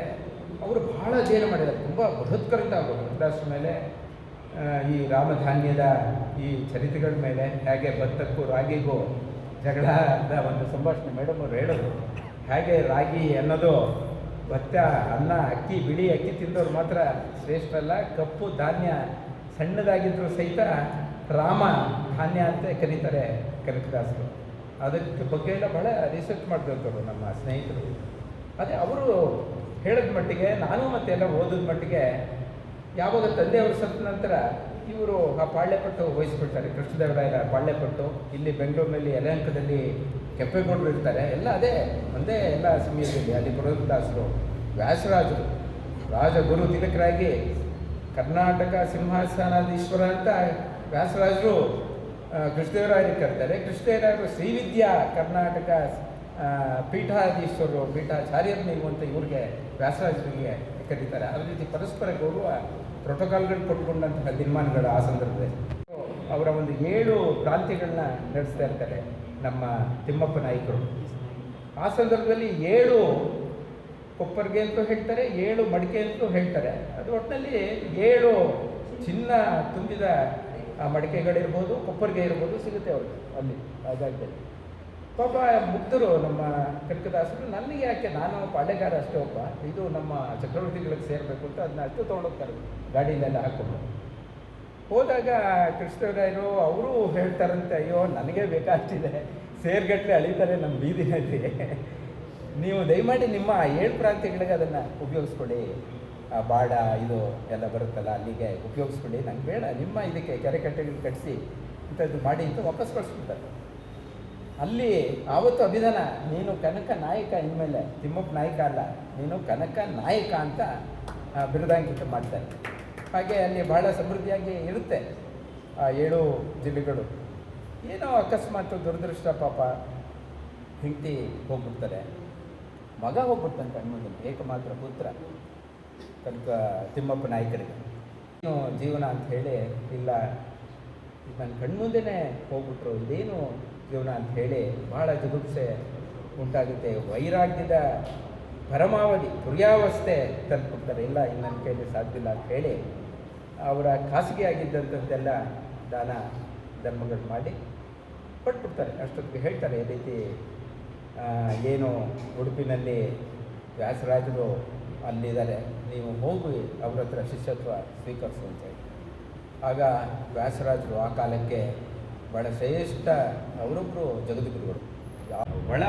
ಅವರು ಬಹಳ ಅಧ್ಯಯನ ಮಾಡಿದ್ದಾರೆ. ತುಂಬ ಬೃಹತ್ಕರಿಂದ ಅವರು. ಕನಕದಾಸರ ಮೇಲೆ ಈ ರಾಮಧಾನ್ಯದ ಈ ಚರಿತೆಗಳ ಮೇಲೆ, ಹೇಗೆ ಭತ್ತಕ್ಕೂ ರಾಗಿಗೂ ಜಗಳ ಅಂತ ಒಂದು ಸಂಭಾಷಣೆ ಮೇಡಮ್ ಅವರು ಹೇಳೋದು ಹೇಗೆ ರಾಗಿ ಅನ್ನೋದು ಭತ್ತ, ಅನ್ನ, ಅಕ್ಕಿ, ಬಿಳಿ ಅಕ್ಕಿ ತಿಂದವ್ರು ಮಾತ್ರ ಶ್ರೇಷ್ಠ ಅಲ್ಲ. ಕಪ್ಪು ಧಾನ್ಯ ಸಣ್ಣದಾಗಿದ್ದರೂ ಸಹಿತ ರಾಮ ಧಾನ್ಯ ಅಂತ ಕರೀತಾರೆ ಕನಕದಾಸರು. ಅದಕ್ಕೆ ಬಗ್ಗೆ ಎಲ್ಲ ಬಹಳ ರಿಸರ್ಚ್ ಮಾಡಿದಂಥವ್ರು ನಮ್ಮ ಸ್ನೇಹಿತರು. ಅದೇ ಅವರು ಹೇಳಿದ ಮಟ್ಟಿಗೆ, ನಾನು ಮತ್ತೆ ಎಲ್ಲ ಓದಿದ ಮಟ್ಟಿಗೆ ಯಾವಾಗ ತಂದೆಯವರು ಸತ್ತ ನಂತರ ಇವರು ಆ ಪಾಳ್ಯಪಟ್ಟು ವಹಿಸ್ಬಿಡ್ತಾರೆ. ಕೃಷ್ಣದೇವರಾಯರ ಪಾಳ್ಯಪಟ್ಟು. ಇಲ್ಲಿ ಬೆಂಗಳೂರಿನಲ್ಲಿ ಯಲಹಂಕದಲ್ಲಿ ಕೆಂಪೇಗೌಡರು ಇರ್ತಾರೆ. ಎಲ್ಲ ಅದೇ, ಒಂದೇ ಎಲ್ಲ ಸಮಯದಲ್ಲಿ ಅಲ್ಲಿ ಪುರೋಹಿತದಾಸರು ವ್ಯಾಸರಾಜರು, ರಾಜಗುರು ತಿಲಕರಾಗಿ ಕರ್ನಾಟಕ ಸಿಂಹಾಸನಾದೀಶ್ವರ ಅಂತ ವ್ಯಾಸರಾಜರು ಕೃಷ್ಣದೇವರಾಯರು ಕರ್ತಾರೆ. ಕೃಷ್ಣದೇವರಾಯರು ಶ್ರೀವಿದ್ಯಾ ಕರ್ನಾಟಕ ಪೀಠಾಧೀಶ್ವರರು, ಪೀಠಾಚಾರ್ಯರು ನೀವು ಅಂತ ಇವ್ರಿಗೆ ವ್ಯಾಸರಾಜರಿಗೆ ಕರೀತಾರೆ. ಅದೇ ರೀತಿ ಪರಸ್ಪರ ಗೌರವ ಪ್ರೋಟೋಕಾಲ್ಗಳು ಕೊಟ್ಕೊಂಡಂತಹ ದಿನಮಾನಗಳ ಆ ಸಂದರ್ಭದಲ್ಲಿ. ಅವರ ಒಂದು ಏಳು ಪ್ರಾಂತ್ಯಗಳನ್ನ ನಡೆಸ್ತಾ ಇರ್ತಾರೆ. ನಮ್ಮ ತಿಮ್ಮಪ್ಪ ನಾಯಕರು. ಆ ಸಂದರ್ಭದಲ್ಲಿ ಏಳು ಕೊಪ್ಪರ್ಗೆ ಅಂತೂ ಹೇಳ್ತಾರೆ, ಏಳು ಮಡಿಕೆ ಅಂತೂ ಹೇಳ್ತಾರೆ. ಅದು ಒಟ್ಟಿನಲ್ಲಿ ಏಳು ಚಿನ್ನ ತುಂಬಿದ ಮಡಿಕೆಗಳಿರ್ಬೋದು, ಕೊಪ್ಪರ್ಗೆ ಇರ್ಬೋದು, ಸಿಗುತ್ತೆ ಅವ್ರಿಗೆ ಅಲ್ಲಿ, ಆ ಜಾಗದಲ್ಲಿ. ಪಾಪ ಮುಗ್ಧರು ನಮ್ಮ ಕನಕದಾಸರು, ನನಗೆ ಯಾಕೆ, ನಾನು ಪಾಳ್ಯಗಾರ ಅಷ್ಟೇ ಒಬ್ಬ. ಇದು ನಮ್ಮ ಚಕ್ರವರ್ತಿಗಳಿಗೆ ಸೇರಬೇಕು ಅಂತ ಅದನ್ನ ಅಷ್ಟು ತೊಗೊಂಡೋಗ್ತಾರೆ. ಗಾಡಿಯಲ್ಲೆಲ್ಲ ಹಾಕ್ಕೊಂಡು. ಹೋದಾಗ ಕೃಷ್ಣರಾಯರು ಅವರು ಹೇಳ್ತಾರಂತೆ, ಅಯ್ಯೋ, ನನಗೆ ಬೇಕಾಗ್ತಿದೆ. ಸೇರ್ಗಟ್ಟಲೆ ಅಳಿತಾರೆ ನಮ್ಮ ಬೀದಿನಲ್ಲಿ ನೀವು ದಯಮಾಡಿ ನಿಮ್ಮ ಏಳು ಪ್ರಾಂತ್ಯಗಳಿಗೆ ಅದನ್ನು ಉಪಯೋಗಿಸ್ಕೊಳ್ಳಿ ಆ ಬಾಡ, ಇದು ಎಲ್ಲ ಬರುತ್ತಲ್ಲ, ಅಲ್ಲಿಗೆ ಉಪಯೋಗಿಸ್ಕೊಳ್ಳಿ ನಂಗೆ ಬೇಡ, ನಿಮ್ಮ ಇದಕ್ಕೆ ಕೆರೆ ಕಟ್ಟೆಗಳು ಕಟ್ಟಿಸಿ ಇಂಥದ್ದು ಮಾಡಿ ಅಂತ ವಾಪಸ್ ಕಳಿಸ್ಬಿಡ್ತಾರೆ ಅಲ್ಲಿ ಆವತ್ತು ಅಭಿಧಾನ, ನೀನು ಕನಕ ನಾಯಕ ಇನ್ಮೇಲೆ, ತಿಮ್ಮಪ್ಪ ನಾಯಕ ಅಲ್ಲ, ನೀನು ಕನಕ ನಾಯಕ ಅಂತ ಬಿರುದಾಂಕಿತ ಮಾಡ್ತಾರೆ. ಹಾಗೆ ಅಲ್ಲಿ ಬಹಳ ಸಮೃದ್ಧಿಯಾಗಿ ಇರುತ್ತೆ ಆ ಏಳು ಜಿಲ್ಲೆಗಳು. ಏನೋ ಅಕಸ್ಮಾತ್ ದುರದೃಷ್ಟ ಪಾಪ ಹೆಂಡತಿ ಹೋಗ್ಬಿಡ್ತಾರೆ, ಮಗ ಹೋಗ್ಬಿಡ್ತಾನೆ ಕಣ್ಮುಂದೆ, ಏಕಮಾತ್ರ ಪುತ್ರ ತನಕ ತಿಮ್ಮಪ್ಪ ನಾಯಕರಿಗೆ. ಏನು ಜೀವನ ಅಂತ ಹೇಳಿ, ಇಲ್ಲ ನನ್ನ ಕಣ್ಮುಂದೆನೇ ಹೋಗ್ಬಿಟ್ರು ಇದೇನು ಜೀವನ ಅಂತ ಹೇಳಿ ಬಹಳ ಜುಗುಪ್ಸೆ ಉಂಟಾಗುತ್ತೆ. ವೈರಾಗ್ಯದ ಪರಮಾವಧಿ ತುರ್ಯಾವಸ್ಥೆ ತಲುಪಿರ್ತಾರೆ ಇಲ್ಲ ನನ್ನ ಸಾಧ್ಯ ಇಲ್ಲ ಅಂತ ಹೇಳಿ ಅವರ ಖಾಸಗಿಯಾಗಿದ್ದಂಥದ್ದೆಲ್ಲ ದಾನ ಧರ್ಮಗಳು ಮಾಡಿ ಕೊಟ್ಬಿಡ್ತಾರೆ. ಅಷ್ಟೊತ್ತಿಗೆ ಹೇಳ್ತಾರೆ, ಈ ರೀತಿ ಏನು ಉಡುಪಿನಲ್ಲಿ ವ್ಯಾಸರಾಜರು ಅಲ್ಲಿದ್ದಾರೆ, ನೀವು ಹೋಗಿ ಅವ್ರ ಹತ್ರ ಶಿಷ್ಯತ್ವ ಸ್ವೀಕರಿಸು ಅಂತ ಹೇಳಿ. ಆಗ ವ್ಯಾಸರಾಜರು ಆ ಕಾಲಕ್ಕೆ ಬಹಳ ಶ್ರೇಷ್ಠ ಅವರೊಬ್ಬರು ಜಗದ್ಗುರುಗಳು. ಬಹಳ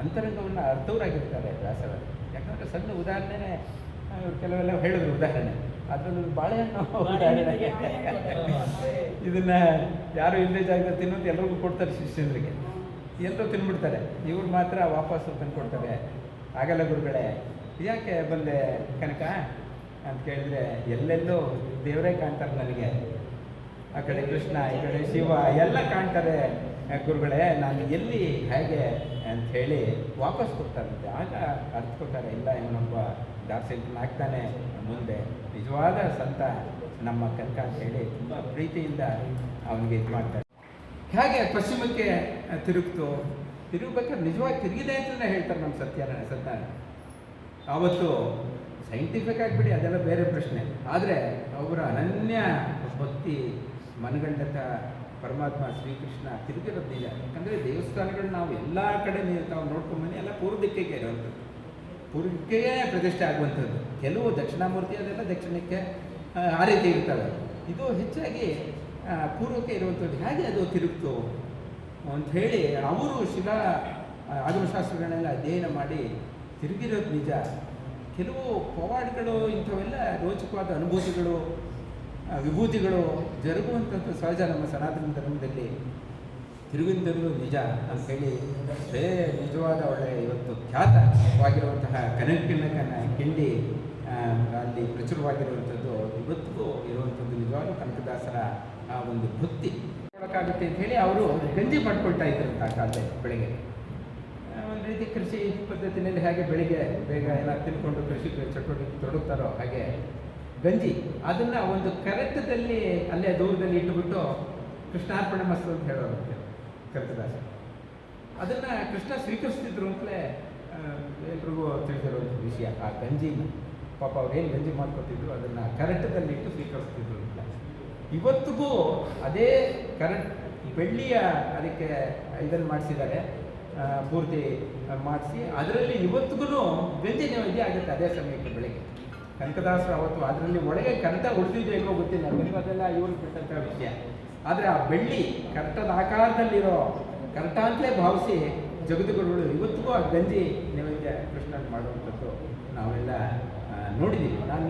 ಅಂತರಂಗವನ್ನು ಅರ್ಥವರಾಗಿರ್ತಾರೆ ವ್ಯಾಸರಾಜರು. ಯಾಕಂದರೆ ಸಣ್ಣ ಉದಾಹರಣೆನೇ ಕೆಲವೆಲ್ಲ ಹೇಳಿದ್ರು ಉದಾಹರಣೆ. ಅದರಲ್ಲೊಂದು ಬಾಳೆಹಣ್ಣು ಇದನ್ನ ಯಾರು ಇಲ್ಲದೆ ಜಾಗದಲ್ಲಿ ತಿನ್ನೋದು ಎಲ್ರಿಗೂ ಕೊಡ್ತಾರೆ ಶಿಷ್ಯಂದ್ರಿಗೆ. ಎಲ್ಲರೂ ತಿನ್ಬಿಡ್ತಾರೆ. ಇವ್ರು ಮಾತ್ರ ವಾಪಸ್ ತಂದು ಕೊಡ್ತಾರೆ. ಆಗಲ್ಲ ಗುರುಗಳೇ ಯಾಕೆ ಬಂದೆ ಕನಕ ಅಂತ ಕೇಳಿದ್ರೆ ಎಲ್ಲೆಲ್ಲೂ ದೇವರೇ ಕಾಣ್ತಾರೆ ನನಗೆ. ಆ ಕಡೆ ಕೃಷ್ಣ ಈ ಕಡೆ ಶಿವ ಎಲ್ಲ ಕಾಣ್ತಾರೆ. ಗುರುಗಳೇ ನಾನು ಎಲ್ಲಿ ಹೇಗೆ ಅಂತ ಹೇಳಿ ವಾಪಸ್ ಕೊಡ್ತಾರಂತೆ ಆಗ ಅರ್ಥಕೊತಾರೆ ಇಲ್ಲ ಇವನೊಬ್ಬ ದಾರ್ಶನಿಕನಾಗ್ತಾನೆ ಮುಂದೆ ನಿಜವಾದ ಸಂತ ನಮ್ಮ ಕನಕ ಹೇಳಿ ತುಂಬ ಪ್ರೀತಿಯಿಂದ ಅವನಿಗೆ ಇದು ಮಾಡ್ತಾರೆ. ಹೇಗೆ ಪಶ್ಚಿಮಕ್ಕೆ ತಿರುಗ್ತು? ತಿರುಗಬೇಕಾದ್ರೆ ನಿಜವಾಗಿ ತಿರುಗಿದೆ ಅಂತಲೇ ಹೇಳ್ತಾರೆ ನಮ್ಮ ಸತ್ಯನಾರಾಯಣ ಸತ್ಯನಾರಾಯಣ ಆವತ್ತು ಸೈಂಟಿಫಿಕ್ ಆಗಿಬಿಡಿ ಅದೆಲ್ಲ ಬೇರೆ ಪ್ರಶ್ನೆ. ಆದರೆ ಅವರ ಅನನ್ಯ ಭಕ್ತಿ ಮನಗಂಡತ ಪರಮಾತ್ಮ ಶ್ರೀಕೃಷ್ಣ ತಿರುಗಿರೋದಿಲ್ಲ. ಯಾಕಂದರೆ ದೇವಸ್ಥಾನಗಳು ನಾವು ಎಲ್ಲ ಕಡೆ ನೀವು ತಾವು ಎಲ್ಲ ಪೂರ್ವ ದಿಕ್ಕಿಗೆ ಇರುವಂಥದ್ದು. ಪೂರ್ವ ದಿಕ್ಕಿಗೆ ಪ್ರತಿಷ್ಠೆ ಆಗುವಂಥದ್ದು. ಕೆಲವು ದಕ್ಷಿಣಾಮೂರ್ತಿ ಅದೆಲ್ಲ ದಕ್ಷಿಣಕ್ಕೆ ಆ, ರೀತಿ ಇರ್ತವೆ. ಇದು ಹೆಚ್ಚಾಗಿ ಪೂರ್ವಕ್ಕೆ ಇರುವಂಥದ್ದು. ಹೇಗೆ ಅದು ತಿರುಗ್ತು? ಅಂತ ಹೇಳಿ ಅವರು ಶಿಲಾ ಆಗಮಶಾಸ್ತ್ರಗಳನ್ನೆಲ್ಲ ಅಧ್ಯಯನ ಮಾಡಿ ತಿರುಗಿರೋದು ನಿಜ. ಕೆಲವು ಪವಾಡ್ಗಳು ಇಂಥವೆಲ್ಲ ರೋಚಕವಾದ ಅನುಭೂತಿಗಳು ವಿಭೂತಿಗಳು ಜರುಗುವಂಥದ್ದು ಸಹಜ ನಮ್ಮ ಸನಾತನ ಧರ್ಮದಲ್ಲಿ. ತಿರುಗಿಂದಲೂ ನಿಜ. ಅಂತೇಳಿ ಅದೇ ನಿಜವಾದ ಒಳ್ಳೆಯ ಇವತ್ತು ಖ್ಯಾತವಾಗಿರುವಂತಹ ಕನಕಿನಕನ ಕಿಂಡಿ ಅಲ್ಲಿ ಪ್ರಚುರವಾಗಿರುವಂಥದ್ದು, ಇವತ್ತಿಗೂ ಇರುವಂಥದ್ದು ನಿಜವಾದ ಕನಕದಾಸರ, ಆ, ಒಂದು ಭಕ್ತಿ ಕೊಡೋಕ್ಕಾಗುತ್ತೆ ಅಂತ ಹೇಳಿ ಅವರು ಗಂಜಿ ಮಾಡ್ಕೊಳ್ತಾ ಕಾಲದ ಕಾಲದಲ್ಲಿ ಬೆಳಗ್ಗೆ. ಒಂದು ರೀತಿ ಕೃಷಿ ಪದ್ಧತಿನಲ್ಲಿ ಹೇಗೆ ಬೆಳಿಗ್ಗೆ ಬೇಗ ಎಲ್ಲ ತಿನ್ಕೊಂಡು ಕೃಷಿ ಚಟುವಟಿಕೆ ತೊಡಗುತ್ತಾರೋ ಹಾಗೆ ಗಂಜಿ, ಅದನ್ನು ಒಂದು ಕರೆಕ್ಟದಲ್ಲಿ ಅಲ್ಲೇ ದೂರದಲ್ಲಿ ಇಟ್ಟುಬಿಟ್ಟು ಕೃಷ್ಣಾರ್ಪಣೆ ಮಸ್ತು ಅಂತ ಹೇಳೋರು. ಕನಕದಾಸ ಅದನ್ನು ಕೃಷ್ಣ ಸ್ವೀಕರಿಸ್ತಿದ್ರು ಅಂತಲೇ ಎಲ್ರಿಗೂ ತಿಳಿದಿರುವಂಥ ವಿಷಯ. ಆ ಗಂಜಿನ, ಪಾಪ ಅವ್ರು ಏನು ಗಂಜಿ ಮಾಡ್ಕೊತಿದ್ರು, ಅದನ್ನು ಕರೆಂಟದಲ್ಲಿಟ್ಟು ಸ್ವೀಕರಿಸ್ತಿದ್ರು ಅಂತ. ಇವತ್ತಿಗೂ ಅದೇ ಕರೆಂಟ್, ಬೆಳ್ಳಿಯ ಅದಕ್ಕೆ ಇದನ್ನು ಮಾಡಿಸಿದ್ದಾರೆ ಪೂರ್ತಿ ಮಾಡಿಸಿ, ಅದರಲ್ಲಿ ಇವತ್ತಿಗೂ ಗಂಜಿ ನೈವೇದ್ಯ ಆಗುತ್ತೆ ಅದೇ ಸಮಯಕ್ಕೆ ಬೆಳಗ್ಗೆ. ಕನಕದಾಸರು ಅವತ್ತು ಅದರಲ್ಲಿ ಒಳಗೆ ಕನಕ ಉಳಿದಿದೆ ಗೊತ್ತಿಲ್ಲ ನನಗೆ ಅದೆಲ್ಲ ಇವ್ರಿಗೆ ಬಿಟ್ಟಂಥ ವಿಷಯ. ಆದರೆ ಆ ಬೆಳ್ಳಿ ಕರೆಕ್ಟದ ಆಕಾರದಲ್ಲಿರೋ ಕರೆಕ್ಟ ಅಂತಲೇ ಭಾವಿಸಿ ಜಗದ್ಗುರುಗಳು ಇವತ್ತಿಗೂ ಆ ಗಂಜಿ ನೈವೇದ್ಯ ಕೃಷ್ಣನ್ ಮಾಡುವಂಥದ್ದು ನಾವೆಲ್ಲ ನೋಡಿದ್ದೀವಿ. ನಾನು